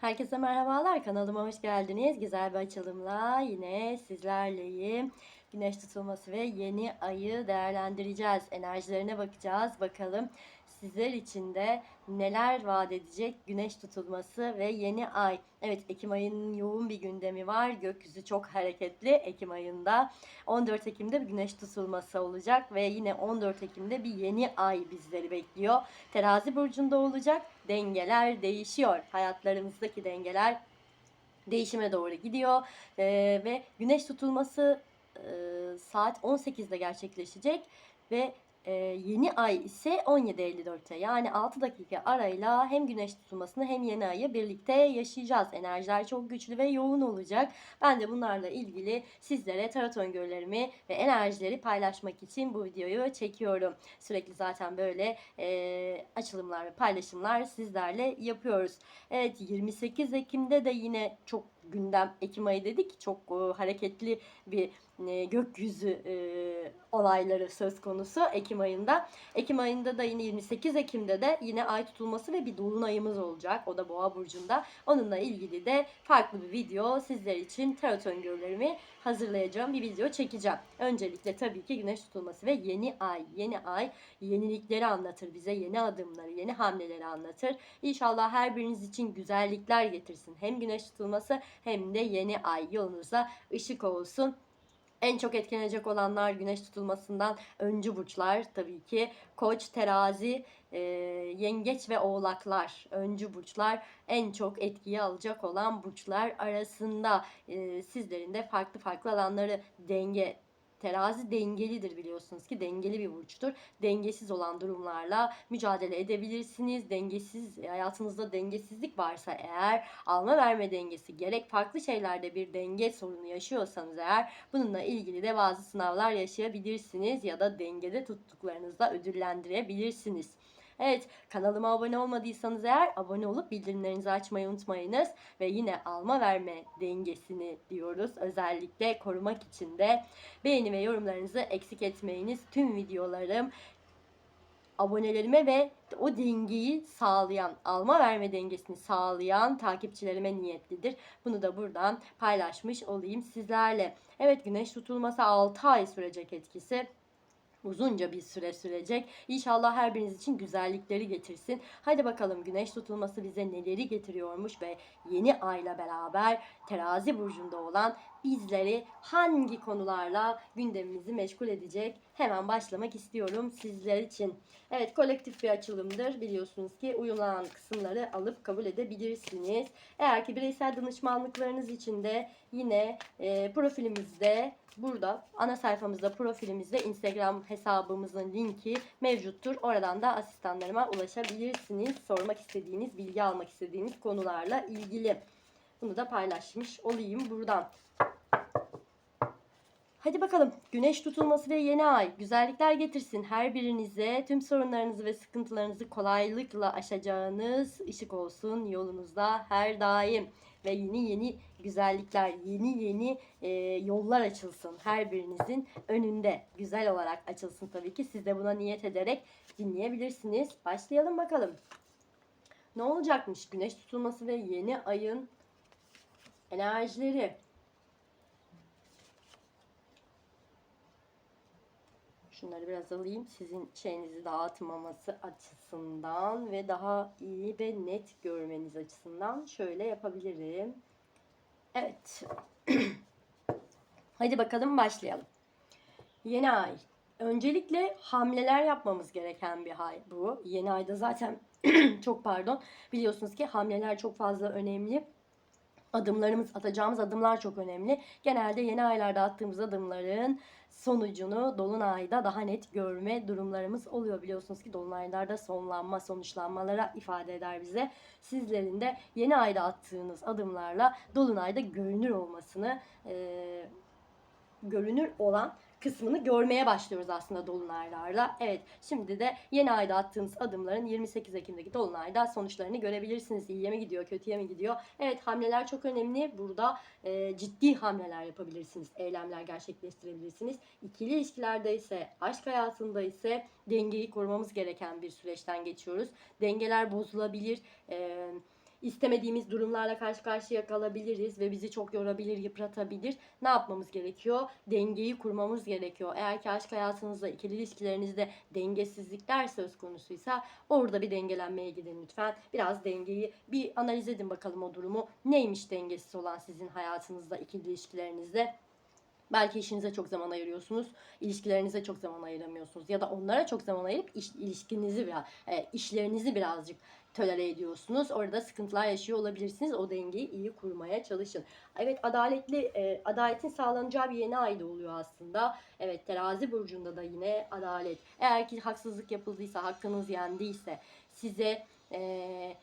Herkese merhabalar. Kanalıma hoş geldiniz. Güzel bir açılımla yine sizlerleyim. Güneş tutulması ve yeni ayı değerlendireceğiz. Enerjilerine bakacağız. Bakalım sizler için de neler vaat edecek güneş tutulması ve yeni ay. Evet Ekim ayının yoğun bir gündemi var. Gökyüzü çok hareketli Ekim ayında. 14 Ekim'de bir güneş tutulması olacak ve yine 14 Ekim'de bir yeni ay bizleri bekliyor. Terazi burcunda olacak. Dengeler değişiyor. Hayatlarımızdaki dengeler değişime doğru gidiyor Ee, ve güneş tutulması e, saat 18'de gerçekleşecek ve e, yeni ay ise 17.54'te yani 6 dakika arayla hem güneş tutulmasını hem yeni ayı birlikte yaşayacağız. Enerjiler çok güçlü ve yoğun olacak. Ben de bunlarla ilgili sizlere tarot öngörülerimi ve enerjileri paylaşmak için bu videoyu çekiyorum. Sürekli zaten böyle e, açılımlar ve paylaşımlar sizlerle yapıyoruz. Evet 28 Ekim'de de yine çok gündem Ekim ayı dedik çok e, hareketli bir e, gökyüzü e, olayları söz konusu Ekim ayında. Ekim ayında da yine 28 Ekim'de de yine ay tutulması ve bir dolunayımız olacak. O da Boğa burcunda. Onunla ilgili de farklı bir video sizler için tarot öngörülerimi hazırlayacağım bir video çekeceğim. Öncelikle tabii ki güneş tutulması ve yeni ay. Yeni ay yenilikleri anlatır bize. Yeni adımları, yeni hamleleri anlatır. İnşallah her biriniz için güzellikler getirsin. Hem güneş tutulması hem de yeni ay yolunuza ışık olsun. En çok etkilenecek olanlar güneş tutulmasından öncü burçlar tabii ki. Koç, terazi, e, yengeç ve oğlaklar öncü burçlar en çok etkiyi alacak olan burçlar arasında. E, sizlerin de farklı farklı alanları denge Terazi dengelidir biliyorsunuz ki dengeli bir burçtur. Dengesiz olan durumlarla mücadele edebilirsiniz. Dengesiz hayatınızda dengesizlik varsa eğer alma verme dengesi gerek farklı şeylerde bir denge sorunu yaşıyorsanız eğer bununla ilgili de bazı sınavlar yaşayabilirsiniz ya da dengede tuttuklarınızla ödüllendirebilirsiniz. Evet kanalıma abone olmadıysanız eğer abone olup bildirimlerinizi açmayı unutmayınız. Ve yine alma verme dengesini diyoruz. Özellikle korumak için de beğeni ve yorumlarınızı eksik etmeyiniz. Tüm videolarım abonelerime ve o dengeyi sağlayan, alma verme dengesini sağlayan takipçilerime niyetlidir. Bunu da buradan paylaşmış olayım sizlerle. Evet güneş tutulması 6 ay sürecek etkisi uzunca bir süre sürecek. İnşallah her biriniz için güzellikleri getirsin. Hadi bakalım güneş tutulması bize neleri getiriyormuş ve yeni ayla beraber terazi burcunda olan bizleri hangi konularla gündemimizi meşgul edecek? Hemen başlamak istiyorum sizler için. Evet kolektif bir açılımdır. Biliyorsunuz ki uyumlanan kısımları alıp kabul edebilirsiniz. Eğer ki bireysel danışmanlıklarınız için de yine e, profilimizde burada ana sayfamızda profilimizde Instagram hesabımızın linki mevcuttur. Oradan da asistanlarıma ulaşabilirsiniz. Sormak istediğiniz, bilgi almak istediğiniz konularla ilgili. Bunu da paylaşmış olayım buradan. Hadi bakalım güneş tutulması ve yeni ay. Güzellikler getirsin her birinize. Tüm sorunlarınızı ve sıkıntılarınızı kolaylıkla aşacağınız ışık olsun yolunuzda her daim. Ve yeni yeni güzellikler yeni yeni e, yollar açılsın her birinizin önünde. Güzel olarak açılsın tabii ki. Siz de buna niyet ederek dinleyebilirsiniz. Başlayalım bakalım. Ne olacakmış? Güneş tutulması ve yeni ayın enerjileri Şunları biraz alayım sizin şeyinizi dağıtmaması açısından ve daha iyi ve net görmeniz açısından şöyle yapabilirim. Evet. Hadi bakalım başlayalım. Yeni ay. Öncelikle hamleler yapmamız gereken bir ay bu. Yeni ayda zaten çok pardon biliyorsunuz ki hamleler çok fazla önemli adımlarımız atacağımız adımlar çok önemli. Genelde yeni aylarda attığımız adımların sonucunu dolunayda daha net görme durumlarımız oluyor. Biliyorsunuz ki dolunaylarda sonlanma, sonuçlanmalara ifade eder bize. Sizlerin de yeni ayda attığınız adımlarla dolunayda görünür olmasını e, görünür olan kısmını görmeye başlıyoruz aslında dolunaylarla. Evet şimdi de yeni ayda attığınız adımların 28 Ekim'deki dolunayda sonuçlarını görebilirsiniz. İyiye mi gidiyor, kötüye mi gidiyor? Evet hamleler çok önemli. Burada e, ciddi hamleler yapabilirsiniz. Eylemler gerçekleştirebilirsiniz. İkili ilişkilerde ise, aşk hayatında ise dengeyi korumamız gereken bir süreçten geçiyoruz. Dengeler bozulabilir. Eee istemediğimiz durumlarla karşı karşıya kalabiliriz ve bizi çok yorabilir, yıpratabilir. Ne yapmamız gerekiyor? Dengeyi kurmamız gerekiyor. Eğer ki aşk hayatınızda, ikili ilişkilerinizde dengesizlikler söz konusuysa orada bir dengelenmeye gidin lütfen. Biraz dengeyi bir analiz edin bakalım o durumu. Neymiş dengesiz olan sizin hayatınızda, ikili ilişkilerinizde? Belki işinize çok zaman ayırıyorsunuz, ilişkilerinize çok zaman ayıramıyorsunuz ya da onlara çok zaman ayırıp iş, ilişkinizi biraz, e, işlerinizi birazcık tolere ediyorsunuz. Orada sıkıntılar yaşıyor olabilirsiniz. O dengeyi iyi kurmaya çalışın. Evet adaletli e, adaletin sağlanacağı bir yeni ayda oluyor aslında. Evet terazi burcunda da yine adalet. Eğer ki haksızlık yapıldıysa, hakkınız yendiyse, size e,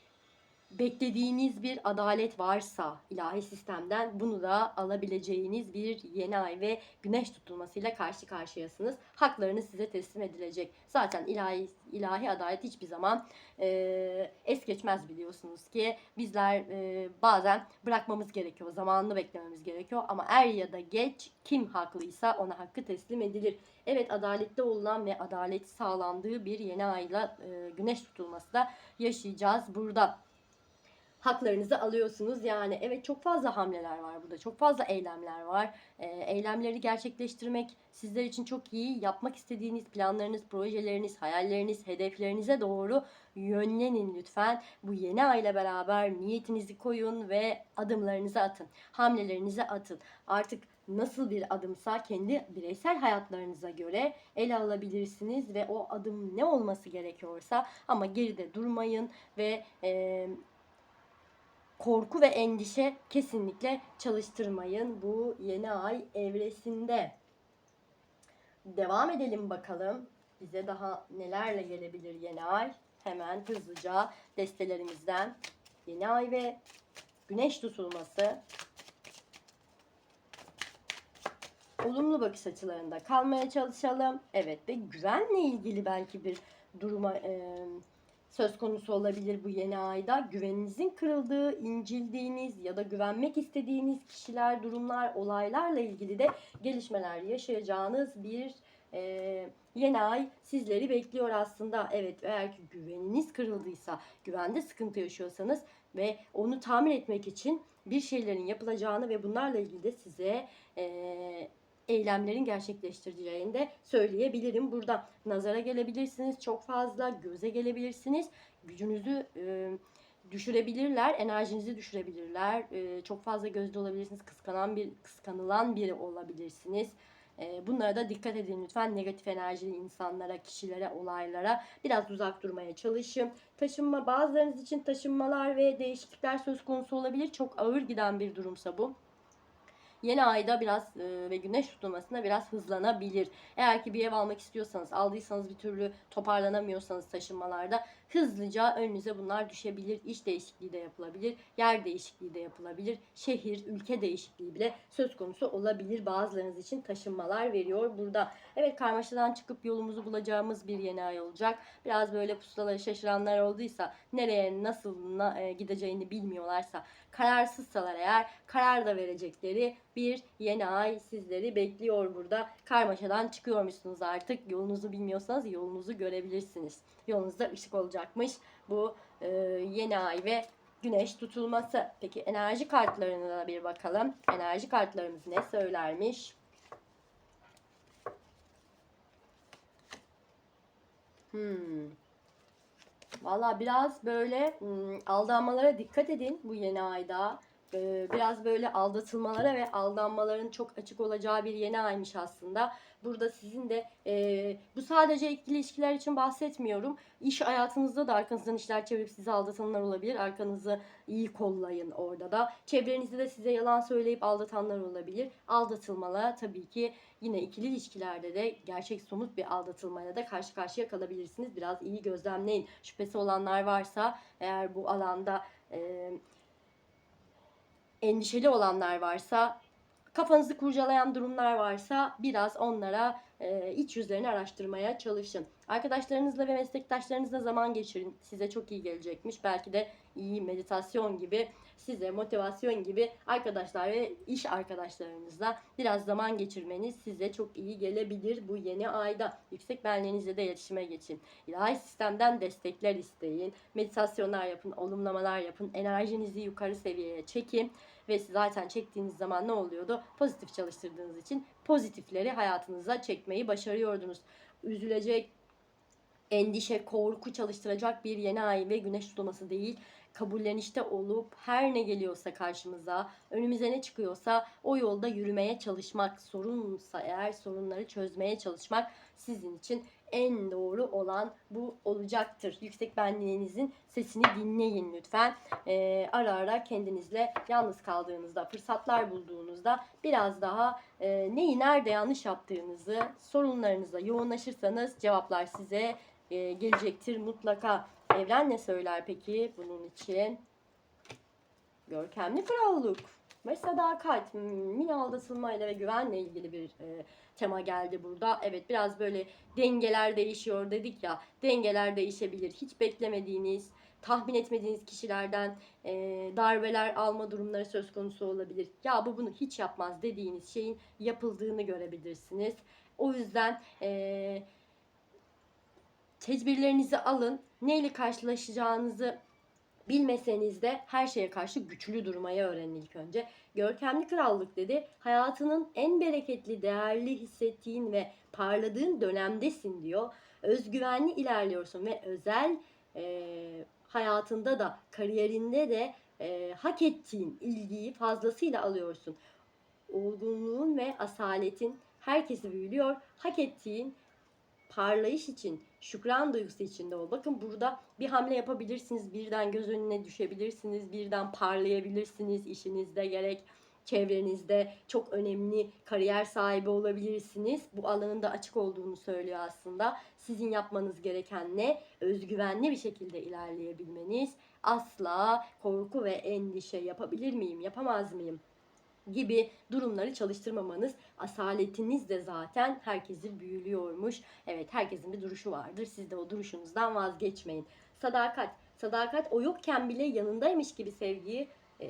beklediğiniz bir adalet varsa ilahi sistemden bunu da alabileceğiniz bir yeni ay ve güneş tutulmasıyla karşı karşıyasınız. Haklarınız size teslim edilecek. Zaten ilahi ilahi adalet hiçbir zaman e, es geçmez biliyorsunuz ki bizler e, bazen bırakmamız gerekiyor, zamanını beklememiz gerekiyor ama er ya da geç kim haklıysa ona hakkı teslim edilir. Evet adaletli olunan ve adalet sağlandığı bir yeni ayla e, güneş tutulması da yaşayacağız burada haklarınızı alıyorsunuz. Yani evet çok fazla hamleler var burada. Çok fazla eylemler var. E, eylemleri gerçekleştirmek sizler için çok iyi. Yapmak istediğiniz planlarınız, projeleriniz, hayalleriniz, hedeflerinize doğru yönlenin lütfen. Bu yeni ay ile beraber niyetinizi koyun ve adımlarınızı atın. Hamlelerinizi atın. Artık nasıl bir adımsa kendi bireysel hayatlarınıza göre ele alabilirsiniz ve o adım ne olması gerekiyorsa ama geride durmayın ve e, korku ve endişe kesinlikle çalıştırmayın bu yeni ay evresinde. Devam edelim bakalım. Bize daha nelerle gelebilir yeni ay? Hemen hızlıca destelerimizden yeni ay ve güneş tutulması olumlu bakış açılarında kalmaya çalışalım. Evet ve güvenle ilgili belki bir duruma e, söz konusu olabilir bu yeni ayda. Güveninizin kırıldığı, incildiğiniz ya da güvenmek istediğiniz kişiler, durumlar, olaylarla ilgili de gelişmeler yaşayacağınız bir e, yeni ay sizleri bekliyor aslında. Evet eğer ki güveniniz kırıldıysa, güvende sıkıntı yaşıyorsanız ve onu tamir etmek için bir şeylerin yapılacağını ve bunlarla ilgili de size e, eylemlerin gerçekleştireceğini söyleyebilirim. Burada nazara gelebilirsiniz çok fazla, göze gelebilirsiniz. Gücünüzü e, düşürebilirler, enerjinizi düşürebilirler. E, çok fazla gözde olabilirsiniz, kıskanan bir kıskanılan biri olabilirsiniz. E, bunlara da dikkat edin lütfen. Negatif enerjili insanlara, kişilere, olaylara biraz uzak durmaya çalışın. Taşınma bazılarınız için taşınmalar ve değişiklikler söz konusu olabilir. Çok ağır giden bir durumsa bu yeni ayda biraz e, ve güneş tutulmasında biraz hızlanabilir. Eğer ki bir ev almak istiyorsanız, aldıysanız bir türlü toparlanamıyorsanız taşınmalarda hızlıca önünüze bunlar düşebilir. İş değişikliği de yapılabilir, yer değişikliği de yapılabilir, şehir, ülke değişikliği bile söz konusu olabilir. Bazılarınız için taşınmalar veriyor burada. Evet karmaşadan çıkıp yolumuzu bulacağımız bir yeni ay olacak. Biraz böyle pusulaları şaşıranlar olduysa, nereye nasıl na, e, gideceğini bilmiyorlarsa, kararsızsalar eğer karar da verecekleri bir yeni ay sizleri bekliyor burada. Karmaşadan çıkıyormuşsunuz artık. Yolunuzu bilmiyorsanız yolunuzu görebilirsiniz. Yolunuzda ışık olacakmış bu e, yeni ay ve güneş tutulması. Peki enerji kartlarına da bir bakalım. Enerji kartlarımız ne söylermiş? Hmm. Valla biraz böyle hmm, aldanmalara dikkat edin bu yeni ayda. Ee, biraz böyle aldatılmalara ve aldanmaların çok açık olacağı bir yeni aymış aslında. Burada sizin de e, bu sadece ikili ilişkiler için bahsetmiyorum. İş hayatınızda da arkanızdan işler çevirip sizi aldatanlar olabilir. Arkanızı iyi kollayın orada da. Çevrenizde de size yalan söyleyip aldatanlar olabilir. Aldatılmalar tabii ki yine ikili ilişkilerde de gerçek somut bir aldatılmaya da karşı karşıya kalabilirsiniz. Biraz iyi gözlemleyin. Şüphesi olanlar varsa eğer bu alanda e, endişeli olanlar varsa, kafanızı kurcalayan durumlar varsa biraz onlara e, iç yüzlerini araştırmaya çalışın. Arkadaşlarınızla ve meslektaşlarınızla zaman geçirin. Size çok iyi gelecekmiş. Belki de iyi meditasyon gibi, size motivasyon gibi arkadaşlar ve iş arkadaşlarınızla biraz zaman geçirmeniz size çok iyi gelebilir bu yeni ayda. Yüksek benliğinizle de iletişime geçin. İlahi sistemden destekler isteyin. Meditasyonlar yapın, olumlamalar yapın. Enerjinizi yukarı seviyeye çekin. Ve zaten çektiğiniz zaman ne oluyordu? Pozitif çalıştırdığınız için pozitifleri hayatınıza çekmeyi başarıyordunuz. Üzülecek, endişe, korku çalıştıracak bir yeni ay ve güneş tutulması değil. Kabullenişte olup her ne geliyorsa karşımıza, önümüze ne çıkıyorsa o yolda yürümeye çalışmak, sorunsa eğer sorunları çözmeye çalışmak sizin için en doğru olan bu olacaktır. Yüksek benliğinizin sesini dinleyin lütfen. Ee, ara ara kendinizle yalnız kaldığınızda, fırsatlar bulduğunuzda biraz daha e, neyi nerede yanlış yaptığınızı, sorunlarınıza yoğunlaşırsanız cevaplar size e, gelecektir mutlaka. Evren ne söyler peki bunun için? Görkemli krallık ve sadakat. Mini aldatılmayla ve güvenle ilgili bir e, tema geldi burada. Evet biraz böyle dengeler değişiyor dedik ya. Dengeler değişebilir. Hiç beklemediğiniz, tahmin etmediğiniz kişilerden e, darbeler alma durumları söz konusu olabilir. Ya bu bunu hiç yapmaz dediğiniz şeyin yapıldığını görebilirsiniz. O yüzden e, tedbirlerinizi alın. Neyle karşılaşacağınızı bilmeseniz de her şeye karşı güçlü durmayı öğrenin ilk önce. Görkemli krallık dedi. Hayatının en bereketli, değerli hissettiğin ve parladığın dönemdesin diyor. Özgüvenli ilerliyorsun ve özel e, hayatında da kariyerinde de e, hak ettiğin ilgiyi fazlasıyla alıyorsun. Olgunluğun ve asaletin herkesi büyülüyor. Hak ettiğin parlayış için, şükran duygusu içinde ol. Bakın burada bir hamle yapabilirsiniz, birden göz önüne düşebilirsiniz, birden parlayabilirsiniz işinizde gerek çevrenizde çok önemli kariyer sahibi olabilirsiniz. Bu alanın da açık olduğunu söylüyor aslında. Sizin yapmanız gereken ne? Özgüvenli bir şekilde ilerleyebilmeniz. Asla korku ve endişe yapabilir miyim, yapamaz mıyım? Gibi durumları çalıştırmamanız. Asaletiniz de zaten herkesi büyülüyormuş. Evet herkesin bir duruşu vardır. Siz de o duruşunuzdan vazgeçmeyin. Sadakat. Sadakat o yokken bile yanındaymış gibi sevgiyi eee,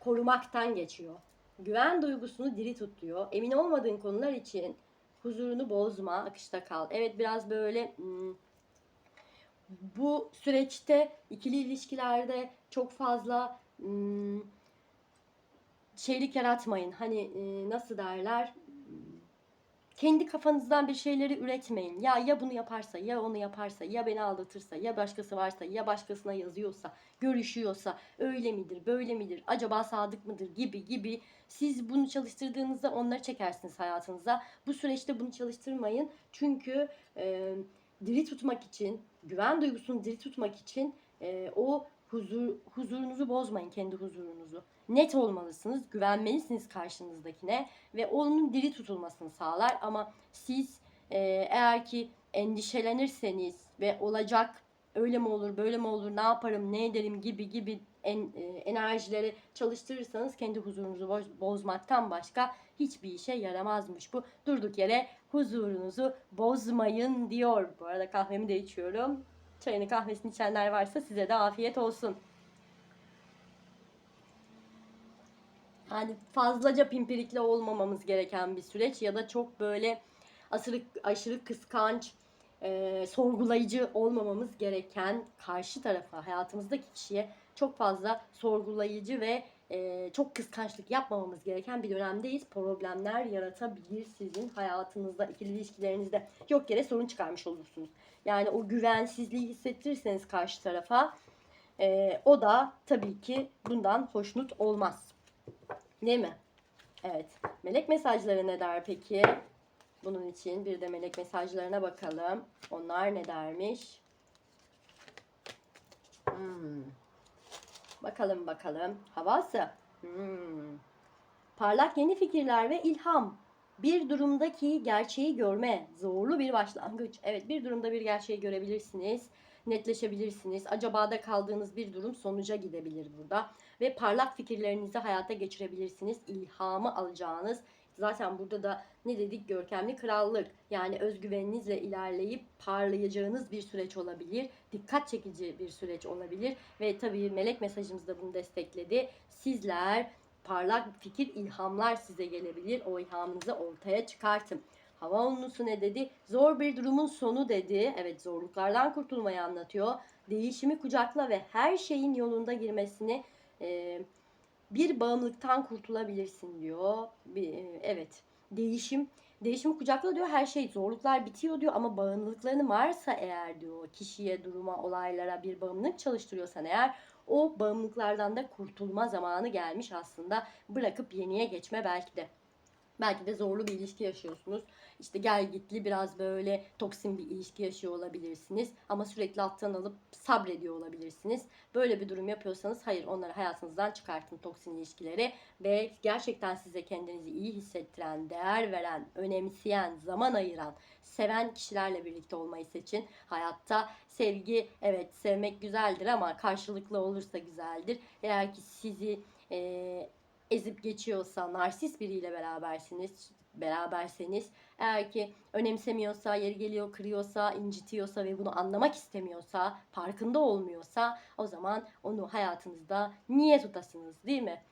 korumaktan geçiyor. Güven duygusunu diri tut diyor. Emin olmadığın konular için huzurunu bozma, akışta kal. Evet biraz böyle hmm, bu süreçte ikili ilişkilerde çok fazla hmm, şeylik yaratmayın. Hani e, nasıl derler? Kendi kafanızdan bir şeyleri üretmeyin. Ya ya bunu yaparsa, ya onu yaparsa, ya beni aldatırsa, ya başkası varsa, ya başkasına yazıyorsa, görüşüyorsa, öyle midir, böyle midir, acaba sadık mıdır gibi gibi. Siz bunu çalıştırdığınızda onları çekersiniz hayatınıza. Bu süreçte bunu çalıştırmayın. Çünkü e, diri tutmak için, güven duygusunu diri tutmak için e, o huzur huzurunuzu bozmayın kendi huzurunuzu. Net olmalısınız, güvenmelisiniz karşınızdakine ve onun diri tutulmasını sağlar ama siz e, eğer ki endişelenirseniz ve olacak öyle mi olur, böyle mi olur, ne yaparım, ne ederim gibi gibi en, e, enerjileri çalıştırırsanız kendi huzurunuzu boz- bozmaktan başka hiçbir işe yaramazmış bu. Durduk yere huzurunuzu bozmayın diyor. Bu arada kahvemi de içiyorum. Çayını kahvesini içenler varsa size de afiyet olsun. Yani fazlaca pimpirikli olmamamız gereken bir süreç ya da çok böyle aşırı, aşırı kıskanç, e, sorgulayıcı olmamamız gereken karşı tarafa, hayatımızdaki kişiye çok fazla sorgulayıcı ve e, çok kıskançlık yapmamamız gereken bir dönemdeyiz. Problemler yaratabilir sizin hayatınızda, ikili ilişkilerinizde. Yok yere sorun çıkarmış olursunuz. Yani o güvensizliği hissettirirseniz karşı tarafa e, o da tabii ki bundan hoşnut olmaz. Değil mi? Evet. Melek mesajları ne der peki? Bunun için bir de melek mesajlarına bakalım. Onlar ne dermiş? Hmm. Bakalım bakalım. Havası. Hmm. Parlak yeni fikirler ve ilham. Bir durumdaki gerçeği görme. Zorlu bir başlangıç. Evet bir durumda bir gerçeği görebilirsiniz. Netleşebilirsiniz. Acaba da kaldığınız bir durum sonuca gidebilir burada. Ve parlak fikirlerinizi hayata geçirebilirsiniz. İlhamı alacağınız, Zaten burada da ne dedik? Görkemli krallık. Yani özgüveninizle ilerleyip parlayacağınız bir süreç olabilir. Dikkat çekici bir süreç olabilir. Ve tabii melek mesajımız da bunu destekledi. Sizler parlak fikir, ilhamlar size gelebilir. O ilhamınızı ortaya çıkartın. Hava unlusu ne dedi? Zor bir durumun sonu dedi. Evet zorluklardan kurtulmayı anlatıyor. Değişimi kucakla ve her şeyin yolunda girmesini e, bir bağımlılıktan kurtulabilirsin diyor. Bir, e, evet değişim değişimi kucakla diyor her şey zorluklar bitiyor diyor ama bağımlılıkların varsa eğer diyor kişiye duruma olaylara bir bağımlılık çalıştırıyorsan eğer o bağımlılıklardan da kurtulma zamanı gelmiş aslında bırakıp yeniye geçme belki de. Belki de zorlu bir ilişki yaşıyorsunuz. İşte gel gitli biraz böyle toksin bir ilişki yaşıyor olabilirsiniz. Ama sürekli alttan alıp sabrediyor olabilirsiniz. Böyle bir durum yapıyorsanız hayır onları hayatınızdan çıkartın toksin ilişkileri. Ve gerçekten size kendinizi iyi hissettiren, değer veren, önemseyen, zaman ayıran, seven kişilerle birlikte olmayı seçin. Hayatta sevgi evet sevmek güzeldir ama karşılıklı olursa güzeldir. Eğer ki sizi eee ezip geçiyorsa, narsist biriyle berabersiniz, beraberseniz, eğer ki önemsemiyorsa, yeri geliyor kırıyorsa, incitiyorsa ve bunu anlamak istemiyorsa, farkında olmuyorsa o zaman onu hayatınızda niye tutasınız değil mi?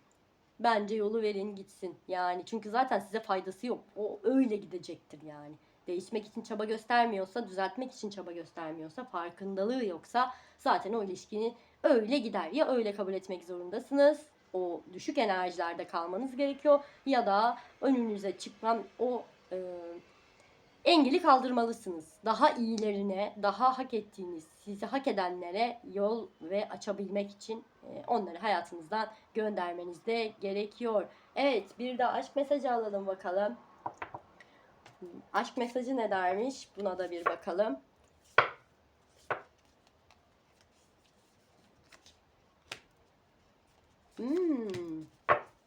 Bence yolu verin gitsin. Yani çünkü zaten size faydası yok. O öyle gidecektir yani. Değişmek için çaba göstermiyorsa, düzeltmek için çaba göstermiyorsa, farkındalığı yoksa zaten o ilişkinin öyle gider. Ya öyle kabul etmek zorundasınız o düşük enerjilerde kalmanız gerekiyor ya da önünüze çıkan o e, engeli kaldırmalısınız. Daha iyilerine, daha hak ettiğiniz, sizi hak edenlere yol ve açabilmek için e, onları hayatınızdan göndermeniz de gerekiyor. Evet, bir de aşk mesajı alalım bakalım. Aşk mesajı ne dermiş? Buna da bir bakalım. Hmm.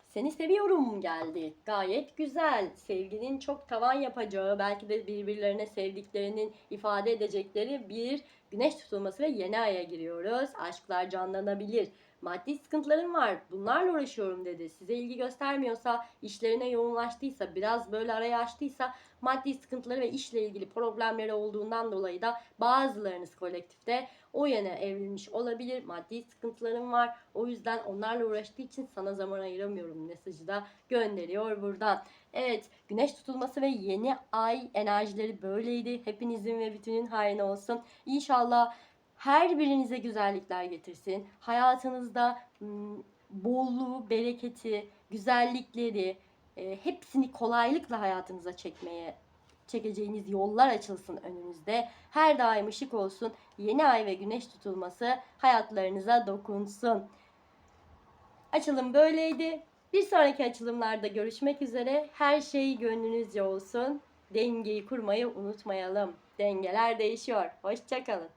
Seni seviyorum geldi. Gayet güzel. Sevginin çok tavan yapacağı, belki de birbirlerine sevdiklerinin ifade edecekleri bir güneş tutulması ve yeni aya giriyoruz. Aşklar canlanabilir. Maddi sıkıntılarım var. Bunlarla uğraşıyorum dedi. Size ilgi göstermiyorsa, işlerine yoğunlaştıysa, biraz böyle araya açtıysa maddi sıkıntıları ve işle ilgili problemleri olduğundan dolayı da bazılarınız kolektifte o yana evrilmiş olabilir. Maddi sıkıntılarım var. O yüzden onlarla uğraştığı için sana zaman ayıramıyorum mesajı da gönderiyor buradan. Evet, güneş tutulması ve yeni ay enerjileri böyleydi. Hepinizin ve bütünün hayrına olsun. İnşallah her birinize güzellikler getirsin. Hayatınızda bolluğu, bereketi, güzellikleri e, hepsini kolaylıkla hayatınıza çekmeye çekeceğiniz yollar açılsın önünüzde. Her daim ışık olsun. Yeni ay ve güneş tutulması hayatlarınıza dokunsun. Açılım böyleydi. Bir sonraki açılımlarda görüşmek üzere. Her şey gönlünüzce olsun. Dengeyi kurmayı unutmayalım. Dengeler değişiyor. Hoşçakalın.